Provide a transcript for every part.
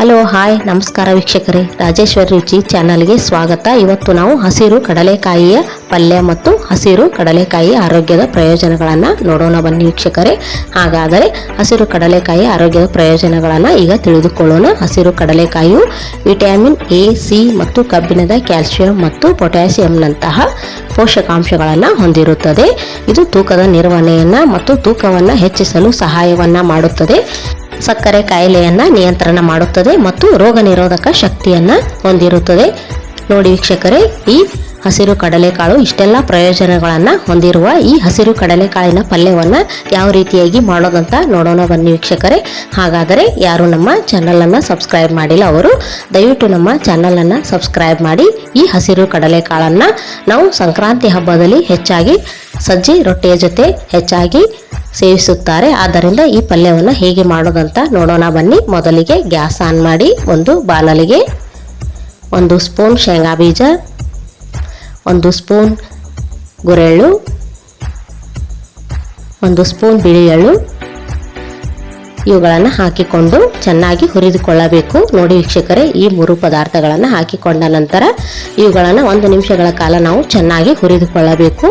Hello, hi, ನಮಸ್ಕಾರ ವೀಕ್ಷಕರೇ. ರಾಜೇಶ್ವರಿ ರುಚಿ ಚಾನಲ್ಗೆ ಸ್ವಾಗತ. ಇವತ್ತು ನಾವು ಹಸಿರು ಕಡಲೆಕಾಯಿಯ ಪಲ್ಯ ಮತ್ತು ಹಸಿರು ಕಡಲೆಕಾಯಿ ಆರೋಗ್ಯದ ಪ್ರಯೋಜನಗಳನ್ನು ನೋಡೋಣ ಬನ್ನಿ ವೀಕ್ಷಕರೇ. ಹಾಗಾದರೆ ಹಸಿರು ಕಡಲೆಕಾಯಿ ಆರೋಗ್ಯದ ಪ್ರಯೋಜನಗಳನ್ನು ಈಗ ತಿಳಿದುಕೊಳ್ಳೋಣ. ಹಸಿರು ಕಡಲೆಕಾಯಿಯು ವಿಟಮಿನ್ ಎ, ಸಿ ಮತ್ತು ಕಬ್ಬಿಣದ ಕ್ಯಾಲ್ಸಿಯಂ ಮತ್ತು ಪೊಟ್ಯಾಸಿಯಂನಂತಹ ಪೋಷಕಾಂಶಗಳನ್ನು ಹೊಂದಿರುತ್ತದೆ. ಇದು ತೂಕದ ನಿರ್ವಹಣೆಯನ್ನು ಮತ್ತು ತೂಕವನ್ನು ಹೆಚ್ಚಿಸಲು ಸಹಾಯವನ್ನು ಮಾಡುತ್ತದೆ. ಸಕ್ಕರೆ ಕಾಯಿಲೆಯನ್ನು ನಿಯಂತ್ರಣ ಮಾಡುತ್ತದೆ ಮತ್ತು ರೋಗ ನಿರೋಧಕ ಶಕ್ತಿಯನ್ನ ಹೊಂದಿರುತ್ತದೆ. ನೋಡಿ ವೀಕ್ಷಕರೇ, ಈ ಹಸಿರು ಕಡಲೆಕಾಳು ಇಷ್ಟೆಲ್ಲ ಪ್ರಯೋಜನಗಳನ್ನ ಹೊಂದಿರುವ ಈ ಹಸಿರು ಕಡಲೆಕಾಳಿನ ಪಲ್ಯವನ್ನ ಯಾವ ರೀತಿಯಾಗಿ ಮಾಡೋದಂತ ನೋಡೋಣ ಬನ್ನಿ ವೀಕ್ಷಕರೇ. ಹಾಗಾದರೆ ಯಾರು ನಮ್ಮ ಚಾನಲ್ ಅನ್ನ ಸಬ್ಸ್ಕ್ರೈಬ್ ಮಾಡಿಲ್ಲ ಅವರು, ದಯವಿಟ್ಟು ನಮ್ಮ ಚಾನಲನ್ನು ಸಬ್ಸ್ಕ್ರೈಬ್ ಮಾಡಿ ಈ ಹಸಿರು ಕಡಲೆಕಾಳನ್ನ ನಾವು ಸಂಕ್ರಾಂತಿ ಹಬ್ಬದಲ್ಲಿ ಹೆಚ್ಚಾಗಿ ಸಜ್ಜಿ ರೊಟ್ಟಿಯ ಜೊತೆ ಹೆಚ್ಚಾಗಿ ಸೇವಿಸುತ್ತಾರೆ. ಆದ್ದರಿಂದ ಈ ಪಲ್ಯವನ್ನು ಹೇಗೆ ಮಾಡೋದಂತ ನೋಡೋಣ. ಬನ್ನಿ, ಮೊದಲಿಗೆ ಗ್ಯಾಸ್ ಆನ್ ಮಾಡಿ ಒಂದು ಬಾಣಲಿಗೆ ಒಂದು ಸ್ಪೂನ್ ಶೇಂಗಾ ಬೀಜ, ಒಂದು ಸ್ಪೂನ್ ಗುರೆಳ್ಳು, ಒಂದು ಸ್ಪೂನ್ ಬಿಳಿ ಎಳ್ಳು ಇವುಗಳನ್ನು ಹಾಕಿಕೊಂಡು ಚೆನ್ನಾಗಿ ಹುರಿದುಕೊಳ್ಳಬೇಕು. ನೋಡಿ ವೀಕ್ಷಕರೇ, ಈ ಮೂರು ಪದಾರ್ಥಗಳನ್ನು ಹಾಕಿಕೊಂಡ ನಂತರ ಇವುಗಳನ್ನು ಒಂದು ನಿಮಿಷಗಳ ಕಾಲ ನಾವು ಚೆನ್ನಾಗಿ ಹುರಿದುಕೊಳ್ಳಬೇಕು.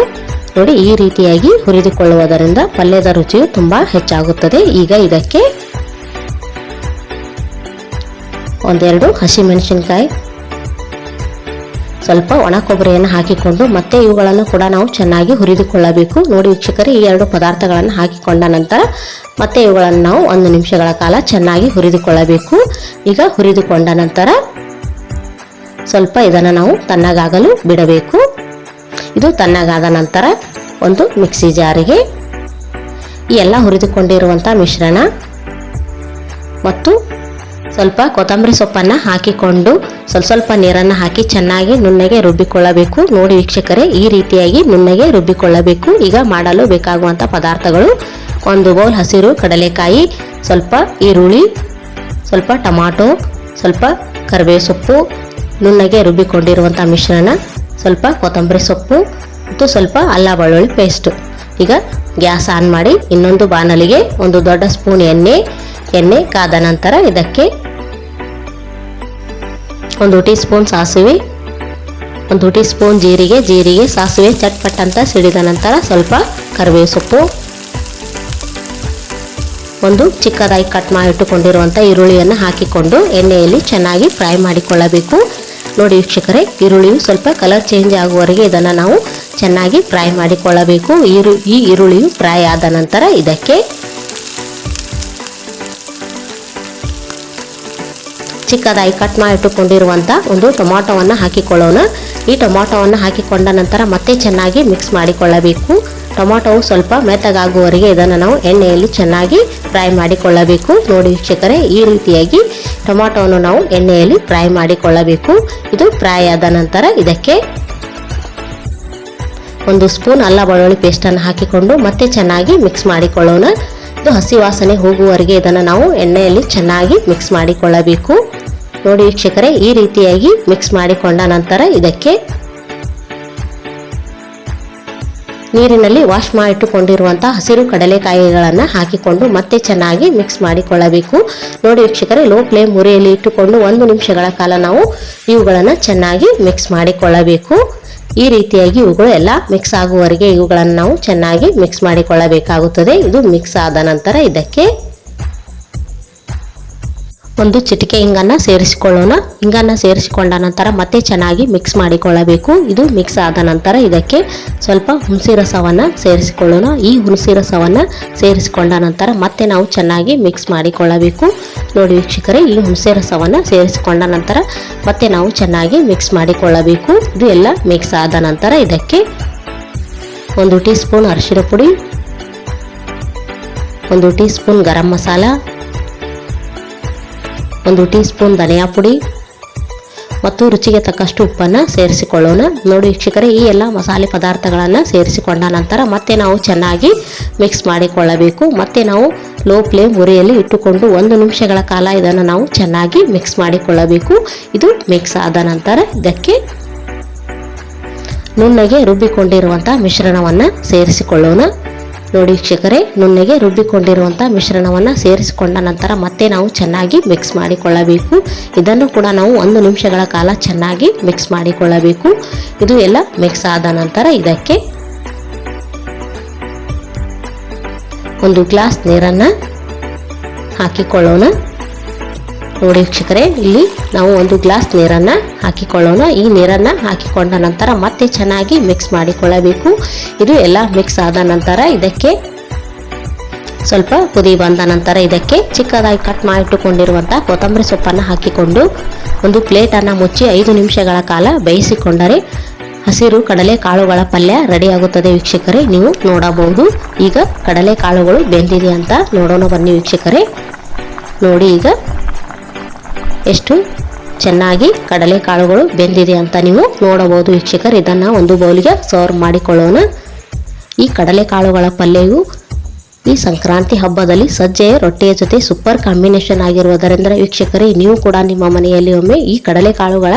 ನೋಡಿ ಈ ರೀತಿಯಾಗಿ ಹುರಿದುಕೊಳ್ಳುವುದರಿಂದ ಪಲ್ಯದ ರುಚಿಯು ತುಂಬಾ ಹೆಚ್ಚಾಗುತ್ತದೆ. ಈಗ ಇದಕ್ಕೆ ಒಂದೆರಡು ಹಸಿಮೆಣಸಿನಕಾಯಿ, ಸ್ವಲ್ಪ ಒಣ ಕೊಬ್ಬರಿಯನ್ನು ಹಾಕಿಕೊಂಡು ಮತ್ತೆ ಇವುಗಳನ್ನು ಕೂಡ ನಾವು ಚೆನ್ನಾಗಿ ಹುರಿದುಕೊಳ್ಳಬೇಕು. ನೋಡಿ ವೀಕ್ಷಕರೇ, ಈ ಎರಡು ಪದಾರ್ಥಗಳನ್ನು ಹಾಕಿಕೊಂಡ ನಂತರ ಮತ್ತೆ ಇವುಗಳನ್ನು ನಾವು ಒಂದು ನಿಮಿಷಗಳ ಕಾಲ ಚೆನ್ನಾಗಿ ಹುರಿದುಕೊಳ್ಳಬೇಕು. ಈಗ ಹುರಿದುಕೊಂಡ ನಂತರ ಸ್ವಲ್ಪ ಇದನ್ನು ನಾವು ತಣ್ಣಗಾಗಲು ಬಿಡಬೇಕು. ಇದು ತಣ್ಣಗಾದ ನಂತರ ಒಂದು ಮಿಕ್ಸಿ ಜಾರಿಗೆ ಈ ಎಲ್ಲ ಹುರಿದುಕೊಂಡಿರುವಂಥ ಮಿಶ್ರಣ ಮತ್ತು ಸ್ವಲ್ಪ ಕೊತ್ತಂಬರಿ ಸೊಪ್ಪನ್ನು ಹಾಕಿಕೊಂಡು ಸ್ವಲ್ಪ ಸ್ವಲ್ಪ ನೀರನ್ನು ಹಾಕಿ ಚೆನ್ನಾಗಿ ನುಣ್ಣಗೆ ರುಬ್ಬಿಕೊಳ್ಳಬೇಕು. ನೋಡಿ ವೀಕ್ಷಕರೇ, ಈ ರೀತಿಯಾಗಿ ನುಣ್ಣಗೆ ರುಬ್ಬಿಕೊಳ್ಳಬೇಕು. ಈಗ ಮಾಡಲು ಬೇಕಾಗುವಂಥ ಪದಾರ್ಥಗಳು ಒಂದು ಬೌಲ್ ಹಸಿರು ಕಡಲೆಕಾಯಿ, ಸ್ವಲ್ಪ ಈರುಳ್ಳಿ, ಸ್ವಲ್ಪ ಟೊಮಾಟೊ, ಸ್ವಲ್ಪ ಕರಿಬೇವು ಸೊಪ್ಪು, ನುಣ್ಣಗೆ ರುಬ್ಬಿಕೊಂಡಿರುವಂಥ ಮಿಶ್ರಣ, ಸ್ವಲ್ಪ ಕೊತ್ತಂಬರಿ ಸೊಪ್ಪು ಮತ್ತು ಸ್ವಲ್ಪ ಅಲ್ಲ ಬೆಳ್ಳುಳ್ಳಿ ಪೇಸ್ಟು ಈಗ ಗ್ಯಾಸ್ ಆನ್ ಮಾಡಿ ಇನ್ನೊಂದು ಬಾಣಲಿಗೆ ಒಂದು ದೊಡ್ಡ ಸ್ಪೂನ್ ಎಣ್ಣೆ ಎಣ್ಣೆ ಕಾದ ನಂತರ ಇದಕ್ಕೆ ಒಂದು ಟೀ ಸ್ಪೂನ್ ಸಾಸಿವೆ, ಒಂದು ಟೀ ಸ್ಪೂನ್ ಜೀರಿಗೆ ಜೀರಿಗೆ ಸಾಸಿವೆ ಚಟ್ಪಟ್ ಅಂತ ಸಿಡಿದ ನಂತರ ಸ್ವಲ್ಪ ಕರಿಬೇವು ಸೊಪ್ಪು, ಒಂದು ಚಿಕ್ಕದಾಗಿ ಕಟ್ ಮಾಡಿಟ್ಟುಕೊಂಡಿರುವಂಥ ಈರುಳ್ಳಿಯನ್ನು ಹಾಕಿಕೊಂಡು ಎಣ್ಣೆಯಲ್ಲಿ ಚೆನ್ನಾಗಿ ಫ್ರೈ ಮಾಡಿಕೊಳ್ಳಬೇಕು. ನೋಡಿ ವೀಕ್ಷಕರೇ, ಈರುಳ್ಳಿಯು ಸ್ವಲ್ಪ ಕಲರ್ ಚೇಂಜ್ ಆಗುವವರೆಗೆ ಇದನ್ನು ನಾವು ಚೆನ್ನಾಗಿ ಫ್ರೈ ಮಾಡಿಕೊಳ್ಳಬೇಕು. ಈರು, ಈ ಈರುಳ್ಳಿಯು ಫ್ರೈ ಆದ ನಂತರ ಇದಕ್ಕೆ ಚಿಕ್ಕದಾಗಿ ಕಟ್ ಮಾಡಿ ಇಟ್ಟುಕೊಂಡಿರುವಂಥ ಒಂದು ಟೊಮಾಟೊವನ್ನು ಹಾಕಿಕೊಳ್ಳೋಣ. ಈ ಟೊಮಾಟೊವನ್ನು ಹಾಕಿಕೊಂಡ ನಂತರ ಮತ್ತೆ ಚೆನ್ನಾಗಿ ಮಿಕ್ಸ್ ಮಾಡಿಕೊಳ್ಳಬೇಕು. ಟೊಮಾಟೊವು ಸ್ವಲ್ಪ ಮೆತ್ತಗಾಗುವವರೆಗೆ ಇದನ್ನು ನಾವು ಎಣ್ಣೆಯಲ್ಲಿ ಚೆನ್ನಾಗಿ ಫ್ರೈ ಮಾಡಿಕೊಳ್ಳಬೇಕು. ನೋಡಿ ವೀಕ್ಷಕರೇ, ಈ ರೀತಿಯಾಗಿ ಟೊಮಾಟೊವನ್ನು ನಾವು ಎಣ್ಣೆಯಲ್ಲಿ ಫ್ರೈ ಮಾಡಿಕೊಳ್ಳಬೇಕು. ಇದು ಫ್ರೈ ಆದ ನಂತರ ಇದಕ್ಕೆ ಒಂದು ಸ್ಪೂನ್ ಅಲ್ಲ ಬೆಳ್ಳುಳ್ಳಿ ಪೇಸ್ಟನ್ನು ಹಾಕಿಕೊಂಡು ಮತ್ತೆ ಚೆನ್ನಾಗಿ ಮಿಕ್ಸ್ ಮಾಡಿಕೊಳ್ಳೋಣ. ಇದು ಹಸಿ ವಾಸನೆ ಹೋಗುವವರೆಗೆ ಇದನ್ನು ನಾವು ಎಣ್ಣೆಯಲ್ಲಿ ಚೆನ್ನಾಗಿ ಮಿಕ್ಸ್ ಮಾಡಿಕೊಳ್ಳಬೇಕು. ನೋಡಿ ವೀಕ್ಷಕರೇ, ಈ ರೀತಿಯಾಗಿ ಮಿಕ್ಸ್ ಮಾಡಿಕೊಂಡ ನಂತರ ಇದಕ್ಕೆ ನೀರಿನಲ್ಲಿ ವಾಶ್ ಮಾಡಿಟ್ಟುಕೊಂಡಿರುವಂಥ ಹಸಿರು ಕಡಲೆಕಾಯಿಗಳನ್ನು ಹಾಕಿಕೊಂಡು ಮತ್ತೆ ಚೆನ್ನಾಗಿ ಮಿಕ್ಸ್ ಮಾಡಿಕೊಳ್ಳಬೇಕು. ನೋಡಿ ವೀಕ್ಷಕರೇ ಲೋ ಫ್ಲೇಮ್ ಮುರಿಯಲ್ಲಿ ಇಟ್ಟುಕೊಂಡು ಒಂದು ನಿಮಿಷಗಳ ಕಾಲ ನಾವು ಇವುಗಳನ್ನು ಚೆನ್ನಾಗಿ ಮಿಕ್ಸ್ ಮಾಡಿಕೊಳ್ಳಬೇಕು. ಈ ರೀತಿಯಾಗಿ ಇವುಗಳು ಎಲ್ಲ ಮಿಕ್ಸ್ ಆಗುವವರೆಗೆ ಇವುಗಳನ್ನು ನಾವು ಚೆನ್ನಾಗಿ ಮಿಕ್ಸ್ ಮಾಡಿಕೊಳ್ಳಬೇಕಾಗುತ್ತದೆ. ಇದು ಮಿಕ್ಸ್ ಆದ ನಂತರ ಇದಕ್ಕೆ ಒಂದು ಚಿಟಿಕೆ ಹಿಂಗನ್ನು ಸೇರಿಸಿಕೊಳ್ಳೋಣ. ಹಿಂಗನ್ನು ಸೇರಿಸಿಕೊಂಡ ನಂತರ ಮತ್ತೆ ಚೆನ್ನಾಗಿ ಮಿಕ್ಸ್ ಮಾಡಿಕೊಳ್ಳಬೇಕು. ಇದು ಮಿಕ್ಸ್ ಆದ ನಂತರ ಇದಕ್ಕೆ ಸ್ವಲ್ಪ ಹುಣಸೆ ರಸವನ್ನು ಸೇರಿಸಿಕೊಳ್ಳೋಣ. ಈ ಹುಣಸೆ ರಸವನ್ನು ಸೇರಿಸಿಕೊಂಡ ನಂತರ ಮತ್ತೆ ನಾವು ಚೆನ್ನಾಗಿ ಮಿಕ್ಸ್ ಮಾಡಿಕೊಳ್ಳಬೇಕು. ನೋಡಿ ವೀಕ್ಷಕರೇ, ಈ ಹುಣಸೆ ರಸವನ್ನು ಸೇರಿಸಿಕೊಂಡ ನಂತರ ಮತ್ತೆ ನಾವು ಚೆನ್ನಾಗಿ ಮಿಕ್ಸ್ ಮಾಡಿಕೊಳ್ಳಬೇಕು. ಇದು ಎಲ್ಲ ಮಿಕ್ಸ್ ಆದ ನಂತರ ಇದಕ್ಕೆ ಒಂದು ಟೀ ಸ್ಪೂನ್ ಅರಿಶಿನ ಪುಡಿ, ಒಂದು ಟೀ ಸ್ಪೂನ್ ಗರಂ ಮಸಾಲ ಒಂದು ಟೀ ಸ್ಪೂನ್ ಧನಿಯಾ ಪುಡಿ ಮತ್ತು ರುಚಿಗೆ ತಕ್ಕಷ್ಟು ಉಪ್ಪನ್ನು ಸೇರಿಸಿಕೊಳ್ಳೋಣ. ನೋಡಿ ವೀಕ್ಷಕರೇ, ಈ ಎಲ್ಲ ಮಸಾಲೆ ಪದಾರ್ಥಗಳನ್ನು ಸೇರಿಸಿಕೊಂಡ ನಂತರ ಮತ್ತೆ ನಾವು ಚೆನ್ನಾಗಿ ಮಿಕ್ಸ್ ಮಾಡಿಕೊಳ್ಳಬೇಕು. ಮತ್ತೆ ನಾವು ಲೋ ಫ್ಲೇಮ್ ಉರಿಯಲ್ಲಿ ಇಟ್ಟುಕೊಂಡು ಒಂದು ನಿಮಿಷಗಳ ಕಾಲ ಇದನ್ನು ನಾವು ಚೆನ್ನಾಗಿ ಮಿಕ್ಸ್ ಮಾಡಿಕೊಳ್ಳಬೇಕು. ಇದು ಮಿಕ್ಸ್ ಆದ ನಂತರ ಇದಕ್ಕೆ ನುಣ್ಣಗೆ ರುಬ್ಬಿಕೊಂಡಿರುವಂಥ ಮಿಶ್ರಣವನ್ನು ಸೇರಿಸಿಕೊಳ್ಳೋಣ. ನೋಡಿ ವೀಕ್ಷಕರೇ, ನುಣ್ಣಗೆ ರುಬ್ಬಿಕೊಂಡಿರುವಂಥ ಮಿಶ್ರಣವನ್ನು ಸೇರಿಸಿಕೊಂಡ ನಂತರ ಮತ್ತೆ ನಾವು ಚೆನ್ನಾಗಿ ಮಿಕ್ಸ್ ಮಾಡಿಕೊಳ್ಳಬೇಕು. ಇದನ್ನು ಕೂಡ ನಾವು ಒಂದು ನಿಮಿಷಗಳ ಕಾಲ ಚೆನ್ನಾಗಿ ಮಿಕ್ಸ್ ಮಾಡಿಕೊಳ್ಳಬೇಕು. ಇದು ಎಲ್ಲ ಮಿಕ್ಸ್ ಆದ ನಂತರ ಇದಕ್ಕೆ ಒಂದು ಗ್ಲಾಸ್ ನೀರನ್ನು ಹಾಕಿಕೊಳ್ಳೋಣ. ನೋಡಿ ವೀಕ್ಷಕರೇ, ಇಲ್ಲಿ ನಾವು ಒಂದು ಗ್ಲಾಸ್ ನೀರನ್ನು ಹಾಕಿಕೊಳ್ಳೋಣ. ಈ ನೀರನ್ನು ಹಾಕಿಕೊಂಡ ನಂತರ ಮತ್ತೆ ಚೆನ್ನಾಗಿ ಮಿಕ್ಸ್ ಮಾಡಿಕೊಳ್ಳಬೇಕು. ಇದು ಎಲ್ಲ ಮಿಕ್ಸ್ ಆದ ನಂತರ ಇದಕ್ಕೆ ಸ್ವಲ್ಪ ಕುದಿ ಬಂದ ನಂತರ ಇದಕ್ಕೆ ಚಿಕ್ಕದಾಗಿ ಕಟ್ ಮಾಡಿಟ್ಟುಕೊಂಡಿರುವಂಥ ಕೊತ್ತಂಬರಿ ಸೊಪ್ಪನ್ನು ಹಾಕಿಕೊಂಡು ಒಂದು ಪ್ಲೇಟನ್ನು ಮುಚ್ಚಿ ಐದು ನಿಮಿಷಗಳ ಕಾಲ ಬೇಯಿಸಿಕೊಂಡರೆ ಹಸಿರು ಕಡಲೆ ಕಾಳುಗಳ ಪಲ್ಯ ರೆಡಿಯಾಗುತ್ತದೆ ವೀಕ್ಷಕರೇ. ನೀವು ನೋಡಬಹುದು. ಈಗ ಕಡಲೆ ಕಾಳುಗಳು ಬೆಂದಿದೆ ಅಂತ ನೋಡೋಣ ಬನ್ನಿ ವೀಕ್ಷಕರೇ. ನೋಡಿ ಈಗ ಎಷ್ಟು ಚೆನ್ನಾಗಿ ಕಡಲೆ ಕಾಳುಗಳು ಬೆಂದಿದೆ ಅಂತ ನೀವು ನೋಡಬಹುದು ವೀಕ್ಷಕರು. ಇದನ್ನು ಒಂದು ಬೌಲಿಗೆ ಸರ್ವ್ ಮಾಡಿಕೊಳ್ಳೋಣ. ಈ ಕಡಲೆ ಕಾಳುಗಳ ಪಲ್ಯವು ಈ ಸಂಕ್ರಾಂತಿ ಹಬ್ಬದಲ್ಲಿ ಸಜ್ಜೆಯ ರೊಟ್ಟಿಯ ಜೊತೆ ಸೂಪರ್ ಕಾಂಬಿನೇಷನ್ ಆಗಿರುವುದರಿಂದ ವೀಕ್ಷಕರೇ, ನೀವು ಕೂಡ ನಿಮ್ಮ ಮನೆಯಲ್ಲಿ ಒಮ್ಮೆ ಈ ಕಡಲೆ ಕಾಳುಗಳ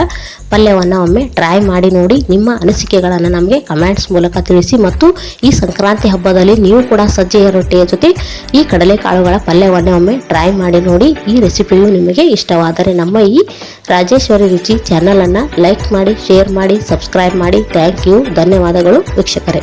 ಪಲ್ಯವನ್ನು ಒಮ್ಮೆ ಟ್ರೈ ಮಾಡಿ ನೋಡಿ, ನಿಮ್ಮ ಅನಿಸಿಕೆಗಳನ್ನು ನಮಗೆ ಕಮೆಂಟ್ಸ್ ಮೂಲಕ ತಿಳಿಸಿ ಮತ್ತು ಈ ಸಂಕ್ರಾಂತಿ ಹಬ್ಬದಲ್ಲಿ ನೀವು ಕೂಡ ಸಜ್ಜೆಯ ರೊಟ್ಟಿಯ ಜೊತೆ ಈ ಕಡಲೆ ಕಾಳುಗಳ ಪಲ್ಯವನ್ನು ಒಮ್ಮೆ ಟ್ರೈ ಮಾಡಿ ನೋಡಿ. ಈ ರೆಸಿಪಿಯು ನಿಮಗೆ ಇಷ್ಟವಾದರೆ ನಮ್ಮ ಈ ರಾಜೇಶ್ವರಿ ರುಚಿ ಚಾನಲನ್ನು ಲೈಕ್ ಮಾಡಿ ಶೇರ್ ಮಾಡಿ ಸಬ್ಸ್ಕ್ರೈಬ್ ಮಾಡಿ. ಥ್ಯಾಂಕ್ ಯು ಧನ್ಯವಾದಗಳು ವೀಕ್ಷಕರೇ.